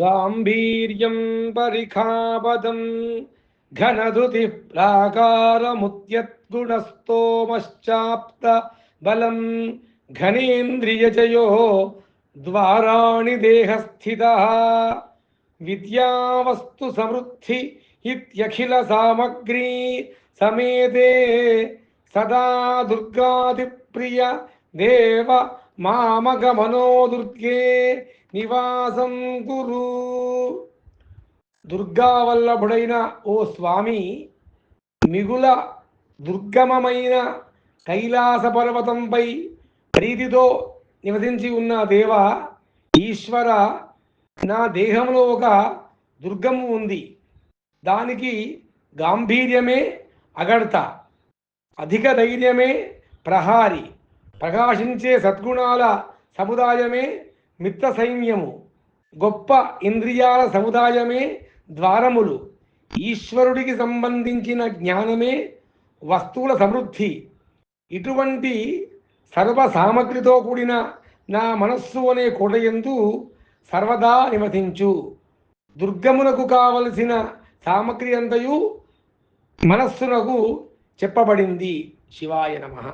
గాంభీర్యం పరిఖాపదం ఘనధృతి ప్రాకారముత్యద్గుణస్తోమశ్చాప్త బలం ఘనేంద్రియజయో ద్వారాణి దేహస్థిత విద్యావస్తు సమృద్ధి ఇత్యఖిల సామగ్రీ సమేతే సదా దుర్గాదిప్రియ దేవ మామగమనో మనోదుర్గే నివాసం కురు దుర్గావల్లభుడైన ఓ స్వామి మిగుల దుర్గమమైన కైలాస పర్వతంపై ప్రీతితో నివసించి ఉన్న దేవ ఈశ్వర నా దేహంలో ఒక దుర్గము ఉంది. దానికి గాంభీర్యమే అగడత అధిక ధైర్యమే ప్రహారి. ప్రకాశించే సద్గుణాల సముదాయమే మిత్ర సైన్యము గొప్ప ఇంద్రియాల సముదాయమే ద్వారములు. ఈశ్వరుడికి సంబంధించిన జ్ఞానమే వస్తువుల సమృద్ధి. ఇటువంటి సర్వ సామగ్రితో కూడిన నా మనస్సు అనే కోటయందు సర్వదా నివసించు. దుర్గమునకు కావలసిన సామగ్రి అంతయు మనస్సునకు చెప్పబడింది. శివాయ నమః.